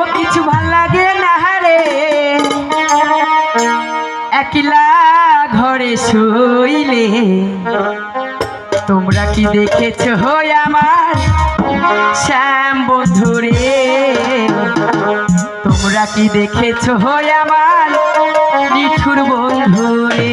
ও কিছু ভালো লাগে না রে। একলা ঘরে শুইলে। তোমরা কি দেখেছ হই আমার শ্যাম বন্ধুরে? তোমরা কি দেখেছ হই আমার নিঠুর বন্ধুরে?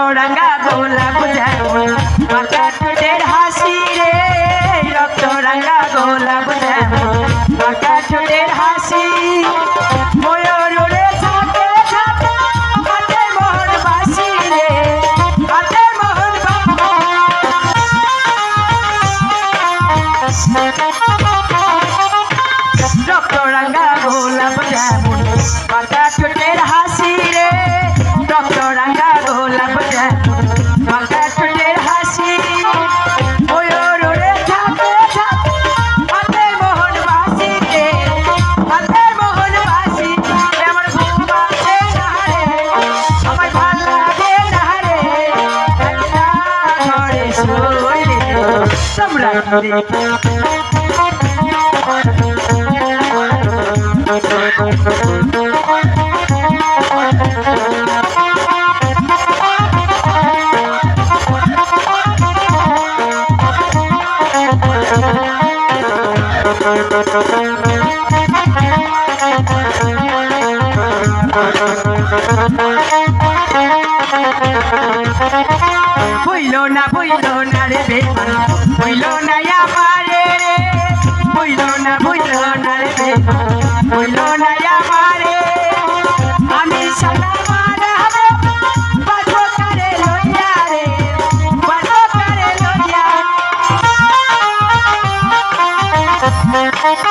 দেখেছ আমার শ্যাম বন্ধুরে তোমরা কি দেখেছ আমার নিঠুর বন্ধুরে রক্ত রাঙা গোলাপ যেমন মাথা ঠোঁটের হাসি রে রক্ত রাঙা গোলাপ যেমন মাথা ঠোঁটের হাসি, ময়ূর উড়ে থাকে থাকে হাতে মোহন বাসি দেখো বইল না বইল না রে বেমান বইল না আমারে রে। বইল না বইল না রে বেমান বইল না